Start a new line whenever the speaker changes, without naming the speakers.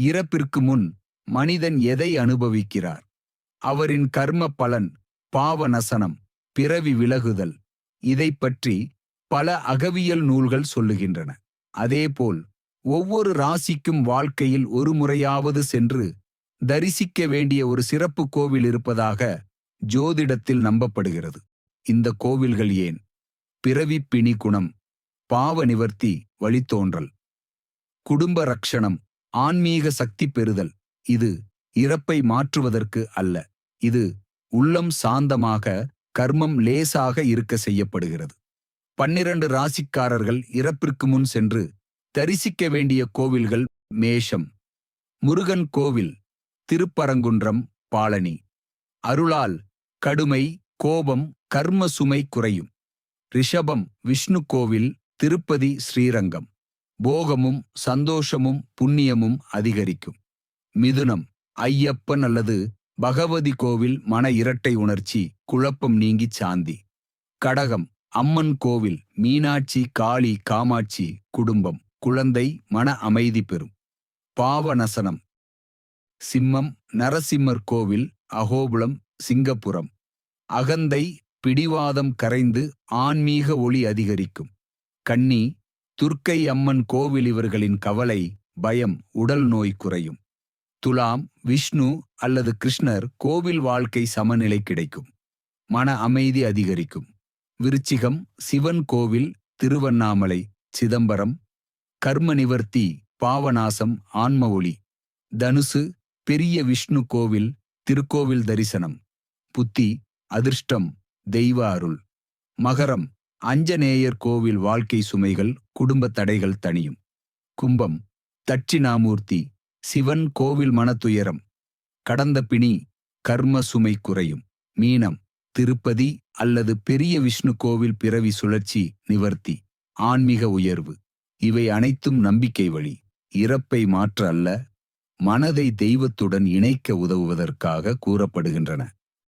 இறப்பிற்கு முன் மனிதன் எதை அனுபவிக்கிறார்? அவரின் கர்ம பலன் பாவநசனம் பிறவி விலகுதல் இதைப் பற்றி பல அகவியல் நூல்கள் சொல்லுகின்றன. அதேபோல் ஒவ்வொரு ராசிக்கும் வாழ்க்கையில் ஒரு முறையாவது சென்று தரிசிக்க வேண்டிய ஒரு சிறப்பு கோவில் இருப்பதாக ஜோதிடத்தில் நம்பப்படுகிறது. இந்த கோவில்கள் ஏன்? பிறவி பிணி குணம் பாவ நிவர்த்தி வழித்தோன்றல் குடும்ப ரக்ஷணம் ஆன்மீக சக்தி பெறுதல். இது இறப்பை மாற்றுவதற்கு அல்ல. இது உள்ளம் சாந்தமாக கர்மம் லேசாக இருக்க செய்யப்படுகிறது. பன்னிரண்டு ராசிக்காரர்கள் இறப்பிற்கு முன் சென்று தரிசிக்க வேண்டிய கோவில்கள் மேஷம். முருகன் கோவில் திருப்பரங்குன்றம் பாலனி. அருளால் கடுமை கோபம் கர்ம சுமை குறையும். ரிஷபம் விஷ்ணு கோவில் திருப்பதி ஸ்ரீரங்கம். போகமும் சந்தோஷமும் புண்ணியமும் அதிகரிக்கும். மிதுனம் ஐயப்பன் அல்லது பகவதி கோவில் மன இரட்டை உணர்ச்சி குழப்பம் நீங்கி சாந்தி. கடகம் அம்மன் கோவில் மீனாட்சி காளி காமாட்சி குடும்பம் குழந்தை மன அமைதி பெறும். பாவநசனம் சிம்மம் நரசிம்மர் கோவில் அகோபுலம் சிங்கப்புரம். அகந்தை பிடிவாதம் கரைந்து ஆன்மீக ஒளி அதிகரிக்கும். கன்னி துர்க்கை அம்மன் கோவில் இவர்களின் கவலை பயம் உடல் நோய் குறையும். துலாம் விஷ்ணு அல்லது கிருஷ்ணர் கோவில் வாழ்க்கை சமநிலை கிடைக்கும். மன அமைதி அதிகரிக்கும். விருச்சிகம் சிவன் கோவில் திருவண்ணாமலை சிதம்பரம். கர்ம நிவர்த்தி பாவநாசம் ஆன்ம ஒளி. தனுசு பெரிய விஷ்ணு கோவில் திருக்கோவில் தரிசனம். புத்தி அதிர்ஷ்டம் தெய்வ அருள். மகரம் அஞ்சநேயர் கோவில் வாழ்க்கை சுமைகள் குடும்ப தடைகள் தணியும். கும்பம் தட்சிணாமூர்த்தி சிவன் கோவில் மனத்துயரம் கடந்த பிணி கர்ம சுமை குறையும். மீனம் திருப்பதி அல்லது பெரிய விஷ்ணு கோவில் பிறவி சுழற்சி நிவர்த்தி. ஆன்மீக உயர்வு. இவை அனைத்தும் நம்பிக்கை வழி. இறப்பை மாற்ற அல்ல மனதை தெய்வத்துடன் இணைக்க உதவுவதற்காக கூறப்படுகின்றன.